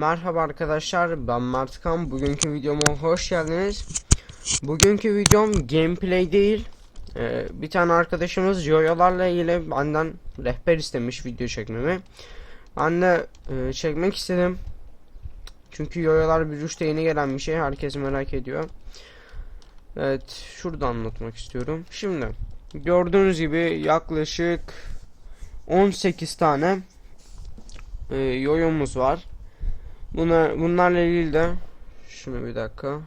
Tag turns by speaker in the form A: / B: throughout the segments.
A: Merhaba arkadaşlar ben Mert Kan. Bugünkü videoma hoş geldiniz. Bugünkü videom gameplay değil. Ee, Bir tane arkadaşımız yoyolarla ilgili benden rehber istemiş video çekmemi. Ben de e, çekmek istedim. Çünkü yoyolar bir uçta yeni gelen bir şey herkes merak ediyor. Evet şurada anlatmak istiyorum. Şimdi gördüğünüz gibi yaklaşık 18 tane e, yoyomuz var Bunlar, bunlarla ilgili de şunu bir dakika.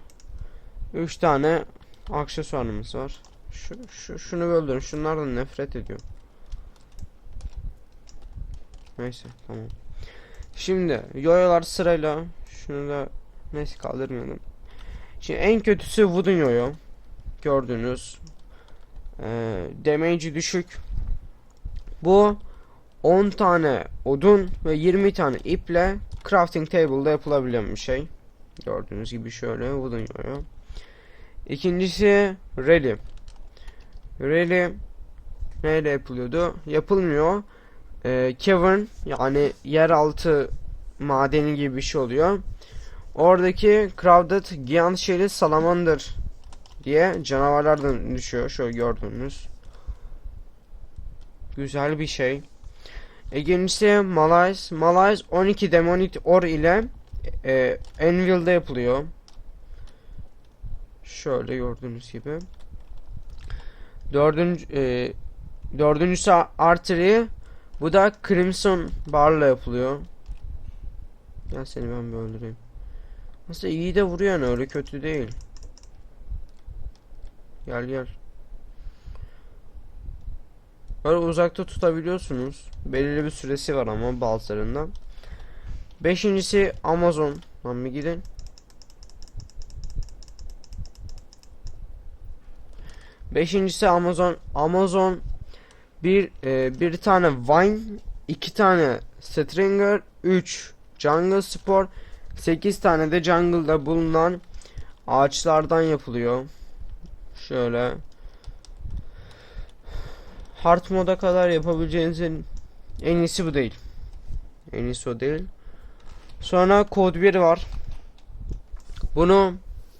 A: 3 tane aksesuarımız var. Şu, şu şunu öldürün. Şunlardan nefret ediyorum. Neyse tamam. Şimdi yoyolar sırayla şunu da neyse kaldırmayalım. Şimdi en kötüsü wooden yoyo. Gördüğünüz. Ee, damage'i düşük. Bu 10 tane odun ve 20 tane iple crafting table'da yapılabilen bir şey. Gördüğünüz gibi şöyle bulunuyor. İkincisi rally. Rally neyle yapılıyordu? Yapılmıyor. Ee, cavern yani yeraltı madeni gibi bir şey oluyor. Oradaki crowded giant shell'i salamander diye canavarlardan düşüyor. Şöyle gördüğünüz. Güzel bir şey. İkincisi Malays. Malays 12 Demonit Or ile e, Anvil'de yapılıyor. Şöyle gördüğünüz gibi. Dördüncü, e, dördüncüsü Artery. Bu da Crimson Bar'la yapılıyor. Gel seni ben bir öldüreyim. Aslında iyi de vuruyor yani öyle kötü değil. Gel gel. Böyle uzakta tutabiliyorsunuz. Belirli bir süresi var ama bazılarında. Beşincisi Amazon. Lan bir gidin. Beşincisi Amazon. Amazon bir e, bir tane Vine, iki tane Stringer, 3 Jungle Sport, 8 tane de jungle'da bulunan ağaçlardan yapılıyor. Şöyle hard moda kadar yapabileceğinizin en iyisi bu değil. En iyisi o değil. Sonra kod 1 var. Bunu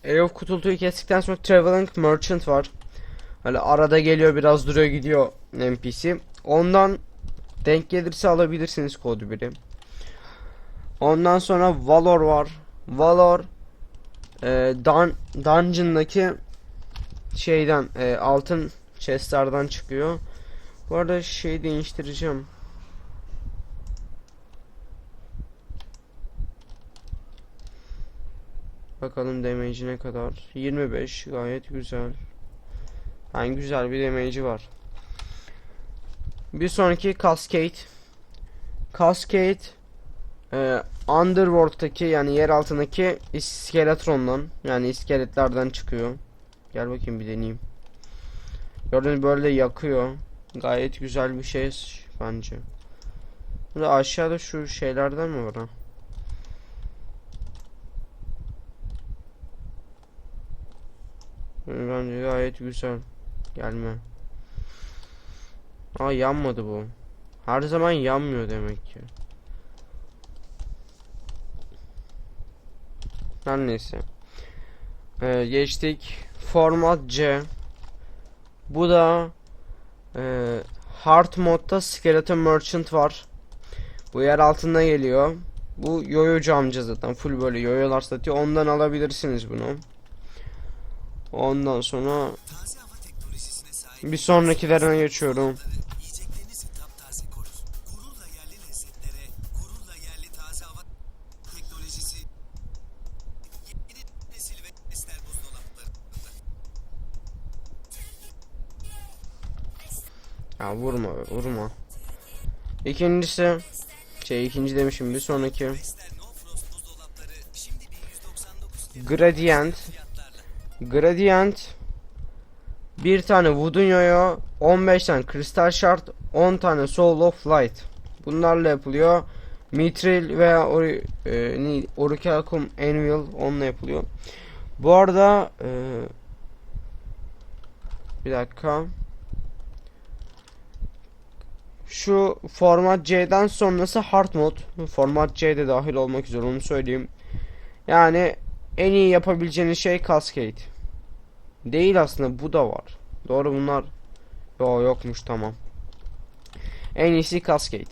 A: Age of Cthulhu'yu kestikten sonra Traveling Merchant var. Hani arada geliyor biraz duruyor gidiyor NPC. Ondan denk gelirse alabilirsiniz kod 1'i. Ondan sonra Valor var. Valor e, dun Dungeon'daki şeyden e, altın chestlerden çıkıyor. Bu arada şey değiştireceğim. Bakalım damage ne kadar. 25 gayet güzel. Yani güzel bir damage'i var. Bir sonraki Cascade. Cascade e, Underworld'daki yani yer altındaki iskeletrondan yani iskeletlerden çıkıyor. Gel bakayım bir deneyeyim. Gördüğünüz böyle yakıyor. Gayet güzel bir şey bence. Burada aşağıda şu şeylerden mi var ha? Bence gayet güzel. Gelme. Aa yanmadı bu. Her zaman yanmıyor demek ki. Her neyse. Ee, geçtik. Format C. Bu da ee, hard modda Skeleton Merchant var. Bu yer altında geliyor. Bu yoyocu amca zaten full böyle yoyolar satıyor. Ondan alabilirsiniz bunu. Ondan sonra bir sonrakilerine geçiyorum. Vurma vurma. İkincisi şey ikinci demişim bir sonraki.
B: Vestel No Frost buzdolapları şimdi 1199
A: Gradient. Gradient bir tane Wooden Yoyo 15 tane Crystal Shard 10 tane Soul of Light. Bunlarla yapılıyor. Mithril veya Ori, e, Orichalcum Anvil onunla yapılıyor. Bu arada e, bir dakika şu format C'den sonrası hard mod. Format C de dahil olmak üzere onu söyleyeyim. Yani en iyi yapabileceğiniz şey Cascade. Değil aslında bu da var. Doğru bunlar. Yo yokmuş tamam. En iyisi Cascade.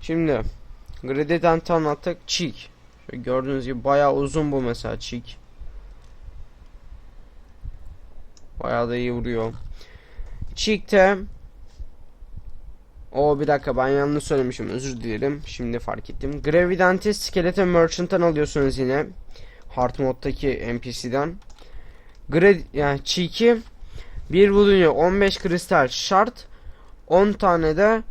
A: Şimdi Gradient anlattık. Cheek. Şöyle gördüğünüz gibi bayağı uzun bu mesela Cheek. Bayağı da iyi vuruyor. Cheek'te o bir dakika ben yanlış söylemişim özür dilerim. Şimdi fark ettim. Gravident'i Skeleton Merchant'tan alıyorsunuz yine. Hard moddaki NPC'den. Grad yani Cheek'i bir bulunuyor 15 kristal şart 10 tane de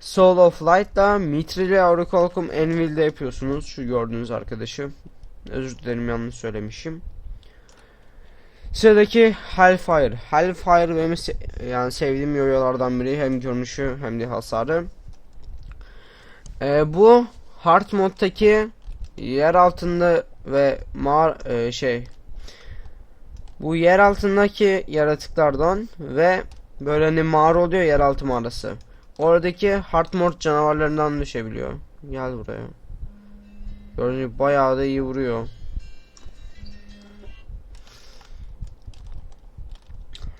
A: Soul of Light'la Mithril Auricolcum Anvil'de yapıyorsunuz. Şu gördüğünüz arkadaşı. Özür dilerim yanlış söylemişim. Sıradaki Hellfire. Hellfire benim se- yani sevdiğim yoyolardan biri. Hem görünüşü hem de hasarı. Ee, bu hard moddaki yer altında ve mağar e, şey bu yer altındaki yaratıklardan ve böyle hani mağara oluyor yeraltı mağarası. Oradaki hard mod canavarlarından düşebiliyor. Gel buraya. Gördüğünüz gibi bayağı da iyi vuruyor.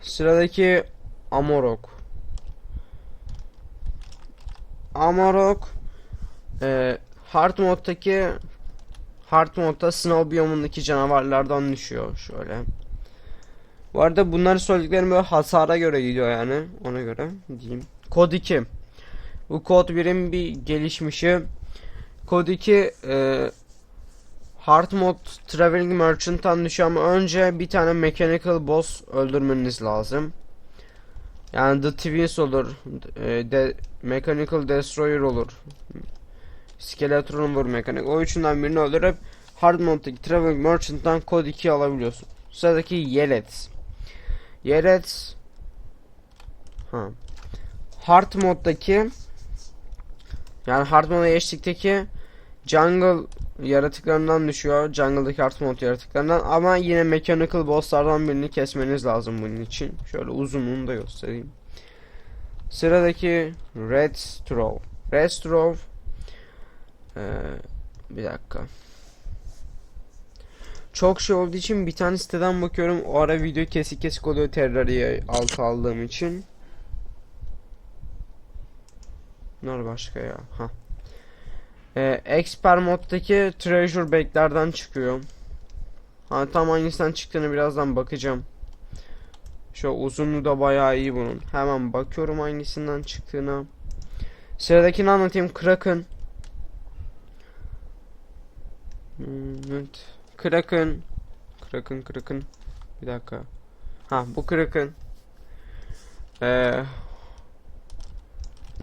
A: Sıradaki Amorok. Amorok e, hard moddaki hard modda snow biyomundaki canavarlardan düşüyor şöyle. Bu arada bunları söylediklerim böyle hasara göre gidiyor yani ona göre diyeyim. Kod 2. Bu kod 1'in bir gelişmişi. Kod 2 e, Hard mod Traveling Merchant'tan düşüyor ama önce bir tane Mechanical Boss öldürmeniz lazım. Yani The Twins olur, e, de, Mechanical Destroyer olur. Skeleton olur mekanik. O üçünden birini öldürüp Hard moddaki Traveling Merchant'tan kod 2 alabiliyorsun. Sıradaki Yelet. Yelet ha. Hard moddaki yani hard moda geçtikteki jungle yaratıklarından düşüyor. Jungle'daki mod yaratıklarından ama yine mechanical bosslardan birini kesmeniz lazım bunun için. Şöyle uzunluğunu da göstereyim. Sıradaki Red Straw. Red Straw ee, bir dakika. Çok şey olduğu için bir tane siteden bakıyorum. O ara video kesik kesik oluyor Terraria'yı altı aldığım için. Bunlar başka ya. Ha. Ee, Expert moddaki Treasure Bag'lerden çıkıyor. Ha tam hangisinden çıktığını birazdan bakacağım. Şu uzunluğu da bayağı iyi bunun. Hemen bakıyorum hangisinden çıktığına. Sıradakini anlatayım. Kraken. Hmm, Evet. Kraken. Kraken, Kraken. Bir dakika. Ha bu Kraken. Ee,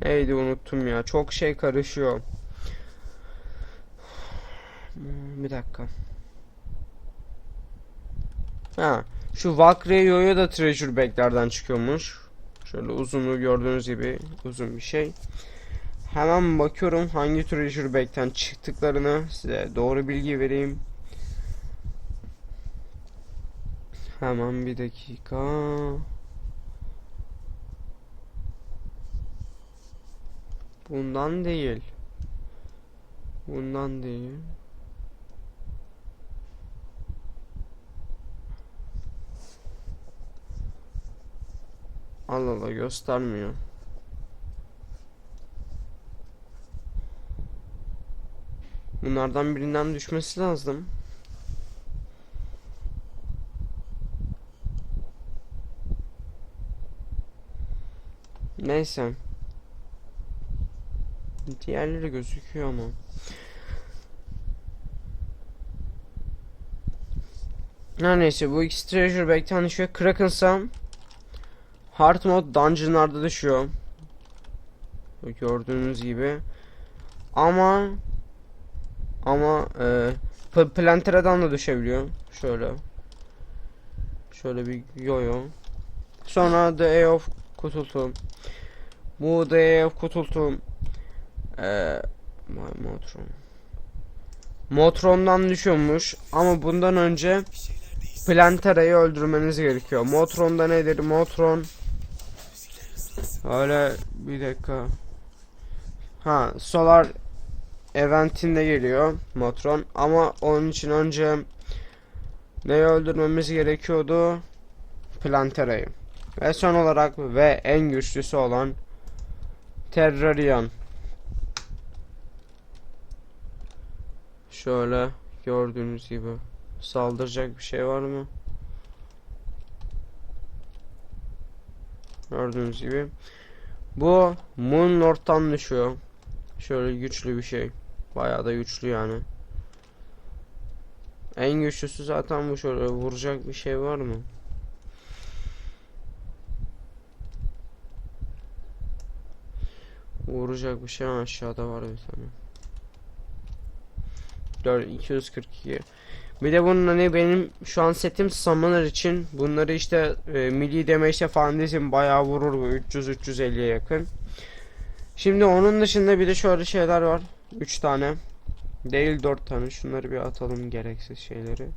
A: neydi unuttum ya. Çok şey karışıyor. Bir dakika. Ha, şu Valkyrie Yoyo da Treasure Bag'lerden çıkıyormuş. Şöyle uzunluğu gördüğünüz gibi uzun bir şey. Hemen bakıyorum hangi Treasure Bag'ten çıktıklarını size doğru bilgi vereyim. Hemen bir dakika. Bundan değil. Bundan değil. Allah Allah göstermiyor. Bunlardan birinden düşmesi lazım. Neyse. Diğerleri gözüküyor ama. Her neyse bu ikisi Treasure Bag'ten düşüyor. Kraken'sa Hard mod dungeonlarda düşüyor. Gördüğünüz gibi. Ama ama e, Plantera'dan da düşebiliyor. Şöyle. Şöyle bir yoyo. Sonra The Eye of Cthulhu. Bu The Eye of Cthulhu e, My Motron. Motron'dan düşüyormuş ama bundan önce Plantera'yı öldürmeniz gerekiyor. Motron da nedir? Motron Öyle bir dakika. Ha Solar eventinde geliyor Motron ama onun için önce neyi öldürmemiz gerekiyordu? Plantera'yı. Ve son olarak ve en güçlüsü olan Terrarian. Şöyle gördüğünüz gibi saldıracak bir şey var mı? Gördüğünüz gibi. Bu Moon Lord'tan düşüyor. Şöyle güçlü bir şey. Bayağı da güçlü yani. En güçlüsü zaten bu şöyle vuracak bir şey var mı? Vuracak bir şey aşağıda var bir tane. 4 242. Bir de bunun hani benim şu an setim Summoner için bunları işte e, milli damage'e falan dizim bayağı vurur bu 300-350'ye yakın. Şimdi onun dışında bir de şöyle şeyler var. 3 tane. Değil 4 tane. Şunları bir atalım gereksiz şeyleri.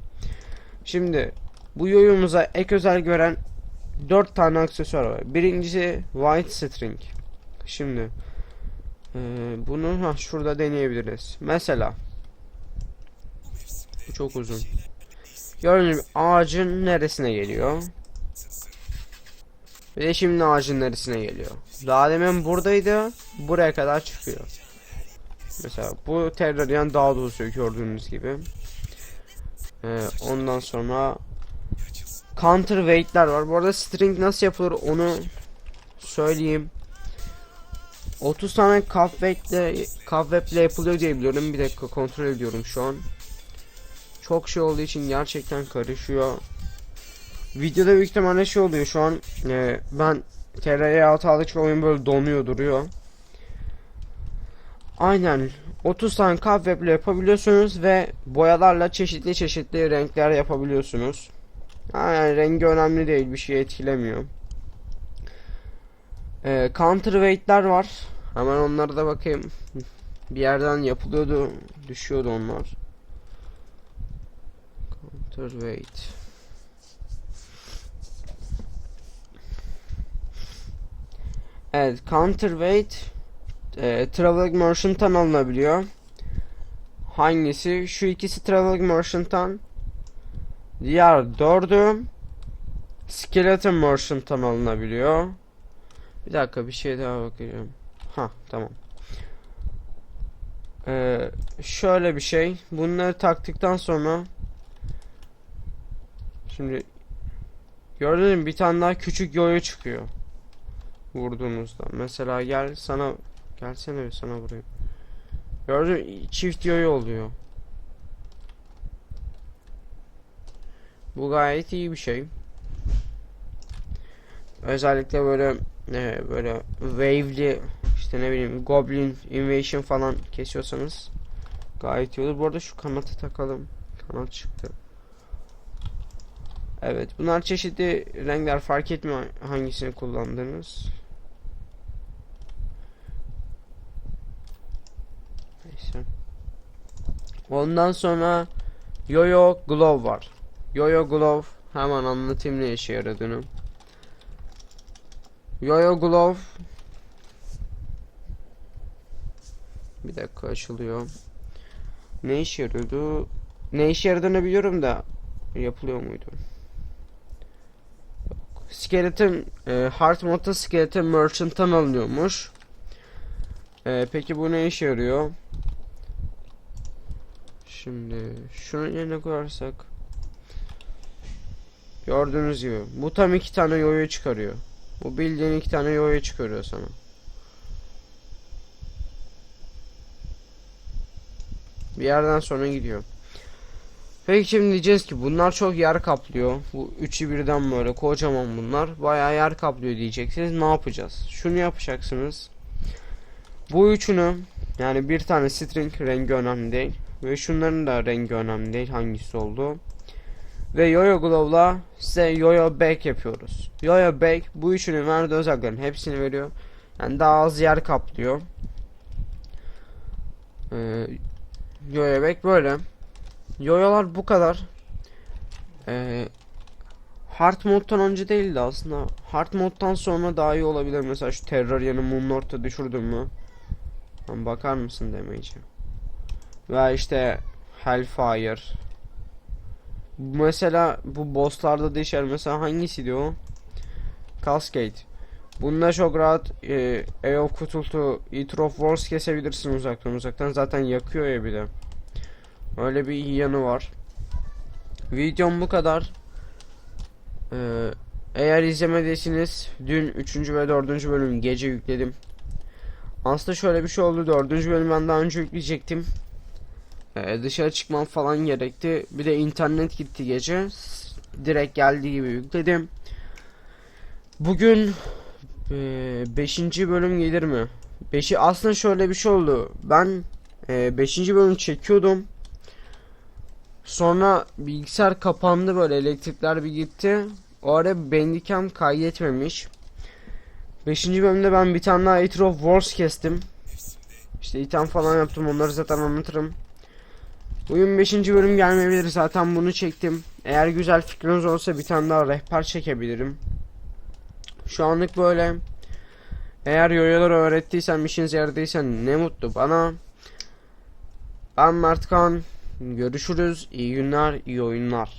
A: Şimdi bu yoyumuza ek özel gören 4 tane aksesuar var. Birincisi White String. Şimdi e, bunu ha şurada deneyebiliriz. Mesela bu çok uzun. Gördüğünüz ağacın neresine geliyor? Ve şimdi ağacın neresine geliyor? Daha demin buradaydı. Buraya kadar çıkıyor. Mesela bu Terrarian daha da uzuyor gördüğünüz gibi. Ee, ondan sonra Counterweight'ler var. Bu arada string nasıl yapılır onu söyleyeyim. 30 tane cobweb'le cobweb'le yapılıyor diye biliyorum. Bir dakika kontrol ediyorum şu an. Çok şey olduğu için gerçekten karışıyor. Videoda büyük ihtimalle şey oluyor şu an e, ben TR'ye aldıkça oyun böyle donuyor duruyor. Aynen 30 tane ile yapabiliyorsunuz ve boyalarla çeşitli çeşitli renkler yapabiliyorsunuz. Yani rengi önemli değil bir şey etkilemiyor. E, counterweight'ler var. Hemen onlara da bakayım. Bir yerden yapılıyordu, düşüyordu onlar. Counterweight. Evet, counterweight e, Traveling Merchant'tan alınabiliyor. Hangisi? Şu ikisi Traveling Merchant'tan. Diğer dördü Skeleton Merchant'tan alınabiliyor. Bir dakika bir şey daha bakacağım. Ha tamam. Ee, şöyle bir şey. Bunları taktıktan sonra Şimdi gördün mü bir tane daha küçük yoyo çıkıyor. Vurduğunuzda. Mesela gel sana gelsene bir sana vurayım. Gördün çift yoyo oluyor. Bu gayet iyi bir şey. Özellikle böyle e, böyle wave'li işte ne bileyim goblin invasion falan kesiyorsanız gayet iyi olur. Bu arada şu kanatı takalım. Kanat çıktı. Evet bunlar çeşitli renkler fark etmiyor hangisini kullandığınız. Neyse. Ondan sonra Yo-Yo Glove var. Yo-Yo Glove hemen anlatayım ne işe yaradığını. Yo-Yo Glove Bir dakika açılıyor. Ne işe yarıyordu? Ne işe yaradığını biliyorum da yapılıyor muydu? Skeleton e, Heart Mode'da Skeleton Merchant'tan alınıyormuş. E, peki bu ne işe yarıyor? Şimdi şunun yerine koyarsak Gördüğünüz gibi bu tam iki tane yoyo çıkarıyor. Bu bildiğin iki tane yoyo çıkarıyor sana. Bir yerden sonra gidiyor. Peki şimdi diyeceğiz ki bunlar çok yer kaplıyor. Bu üçü birden böyle kocaman bunlar. Bayağı yer kaplıyor diyeceksiniz. Ne yapacağız? Şunu yapacaksınız. Bu üçünü yani bir tane string rengi önemli değil. Ve şunların da rengi önemli değil hangisi oldu. Ve Yoyo Glove'la size Yoyo Back yapıyoruz. Yoyo Back bu üçünün verdiği özelliklerin hepsini veriyor. Yani daha az yer kaplıyor. Ee, Yoyo Back böyle. Yoyolar bu kadar. Ee, Hard moddan önce değildi aslında. Hard moddan sonra daha iyi olabilir. Mesela şu Terraria'nın Moonlord'a düşürdüm mü? Lan bakar mısın demeyeceğim. Veya işte Hellfire. Mesela bu bosslarda değişer. Mesela hangisiydi o? Cascade. Bunda çok rahat e, EO kutultu Eater of Wars kesebilirsin uzaktan uzaktan. Zaten yakıyor ya bir de. Öyle bir iyi yanı var. Videom bu kadar. Ee, eğer izlemediyseniz dün 3. ve 4. bölüm gece yükledim. Aslında şöyle bir şey oldu. 4. bölümü ben daha önce yükleyecektim. Ee, dışarı çıkmam falan gerekti. Bir de internet gitti gece. Direkt geldiği gibi yükledim. Bugün 5. bölüm gelir mi? 5'i aslında şöyle bir şey oldu. Ben 5. bölüm çekiyordum. Sonra bilgisayar kapandı böyle elektrikler bir gitti. O ara Bandicam kaydetmemiş. 5. bölümde ben bir tane daha Eater of Wars kestim. İşte item falan yaptım onları zaten anlatırım. Bugün 5. bölüm gelmeyebilir zaten bunu çektim. Eğer güzel fikriniz olsa bir tane daha rehber çekebilirim. Şu anlık böyle. Eğer yoyoları öğrettiysem işinize yaradıysa ne mutlu bana. Ben Mert Kan. Görüşürüz. İyi günler, iyi oyunlar.